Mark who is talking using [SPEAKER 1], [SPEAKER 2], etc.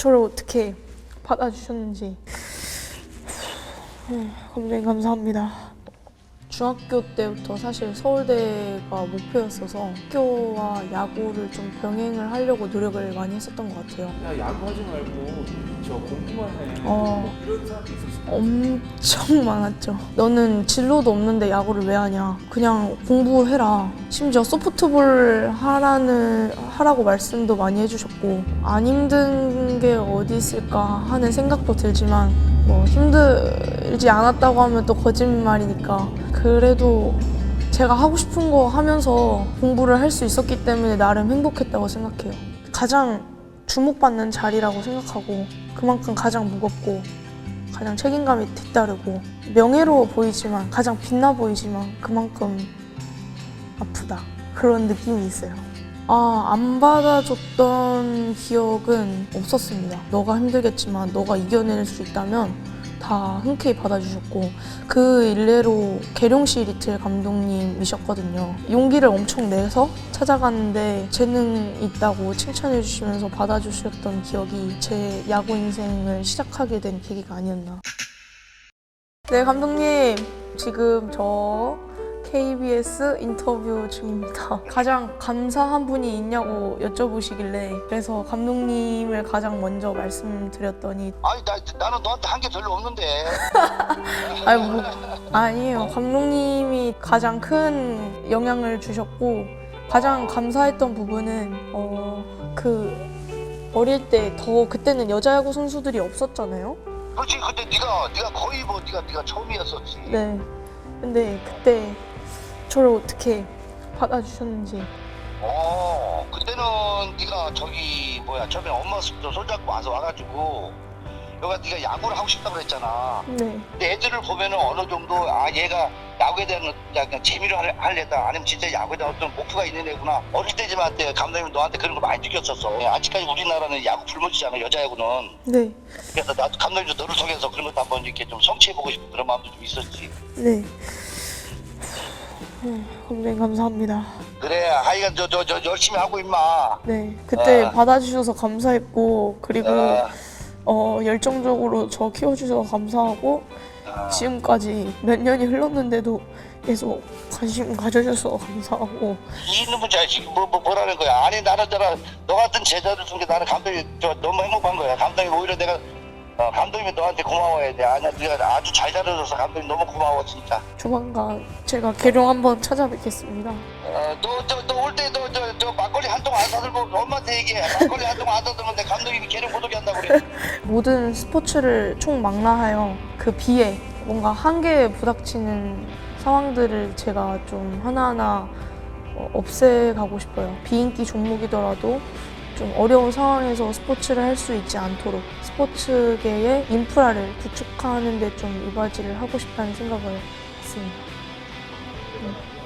[SPEAKER 1] 저를 어떻게 받아주셨는지 음, 감독님 감사합니다. 중학교 때부터 사실 서울대가 목표였어서 학교와 야구를 좀 병행을 하려고 노력을 많이 했었던 것 같아요.
[SPEAKER 2] 야 야구하지 말고 저 공부만 해.
[SPEAKER 1] 어.
[SPEAKER 2] 이런 사람도 있었어.
[SPEAKER 1] 엄청 많았죠. 너는 진로도 없는데 야구를 왜 하냐? 그냥 공부해라. 심지어 소프트볼 하라는 하라고 말씀도 많이 해주셨고 안 힘든 게 어디 있을까 하는 생각도 들지만 뭐 힘들지 않았다고 하면 또 거짓말이니까 그래도 제가 하고 싶은 거 하면서 공부를 할 수 있었기 때문에 나름 행복했다고 생각해요. 가장 주목받는 자리라고 생각하고 그만큼 가장 무겁고 가장 책임감이 뒤따르고 명예로워 보이지만 가장 빛나 보이지만 그만큼 아프다 그런 느낌이 있어요. 아, 안 받아줬던 기억은 없었습니다. 너가 힘들겠지만 너가 이겨낼 수 있다면 다 흔쾌히 받아주셨고 그 일례로 계룡시 리틀 감독님이셨거든요. 용기를 엄청 내서 찾아갔는데 재능 있다고 칭찬해 주시면서 받아주셨던 기억이 제 야구 인생을 시작하게 된 계기가 아니었나. 네, 감독님. 지금 저 KBS 인터뷰 중입니다. 가장 감사한 분이 있냐고 여쭤보시길래 그래서 감독님을 가장 먼저 말씀드렸더니
[SPEAKER 3] 아니 나, 나는 너한테 한 게 별로 없는데
[SPEAKER 1] 아니 뭐 아니에요. 감독님이 가장 큰 영향을 주셨고 가장 감사했던 부분은 어그 어릴 때 더 그때는 여자 야구 선수들이 없었잖아요.
[SPEAKER 3] 그렇지 근데 네가 네가 거의 뭐 네가 네가 처음이었었지
[SPEAKER 1] 네. 근데 그때 저를 어떻게 받아주셨는지
[SPEAKER 3] 어 그때는 네가 저기 뭐야 처음에 엄마 손- 손잡고 와서 와가지고 여가 네가 야구를 하고 싶다고 그랬잖아
[SPEAKER 1] 네.
[SPEAKER 3] 근데 애들을 보면은 어느 정도 아 얘가 야구에 대한 약간 재미로 할, 할래다 아니면 진짜 야구에 대한 어떤 목표가 있는 애구나 어릴 때지만 때 감독님 너한테 그런 거 많이 느꼈었어 예, 아직까지 우리나라는 야구 굶어지잖아 여자 야구는
[SPEAKER 1] 네.
[SPEAKER 3] 그래서 나도 감독님도 너를 통해서 그런 것도 한번 이렇게 좀 성취해보고 싶은 그런 마음도 좀 있었지
[SPEAKER 1] 네. 음, 감독님 감사합니다.
[SPEAKER 3] 그래 하여간 저 저 저 열심히 하고 임마
[SPEAKER 1] 네. 그때
[SPEAKER 3] 아.
[SPEAKER 1] 받아주셔서 감사했고 그리고
[SPEAKER 3] 아,
[SPEAKER 1] 어, 열정적으로 저 키워주셔서 감사하고
[SPEAKER 3] 아.
[SPEAKER 1] 지금까지 몇 년이 흘렀는데도 계속 관심 가져주셔서 감사하고
[SPEAKER 3] 이 놈은 잘 지금 뭐, 뭐 뭐라는 거야 아니 나는 저라 너 같은 제자들 중에 나는 감독이 저 너무 행복한 거야 감독이 오히려 내가 어, 감독님이 너한테 고마워야 돼 아니야 네가 아주 잘 다뤄줘서 감독님 너무 고마워 진짜
[SPEAKER 1] 조만간 제가 계룡 한번 찾아뵙겠습니다.
[SPEAKER 3] 어, 너저너올 때 너 저 저 막걸리 한 통 안 사들고 엄마한테 얘기해 막걸리 한 통 안 사들면 내 감독님이 못 오게 한다고 그래
[SPEAKER 1] 모든 스포츠를 총망라하여 그 비에 뭔가 한계에 부닥치는 상황들을 제가 좀 하나하나 어, 없애가고 싶어요. 비인기 종목이더라도 좀 어려운 상황에서 스포츠를 할 수 있지 않도록 스포츠계의 인프라를 구축하는 데좀 이바지를 하고 싶다는 생각을 했습니다. 네.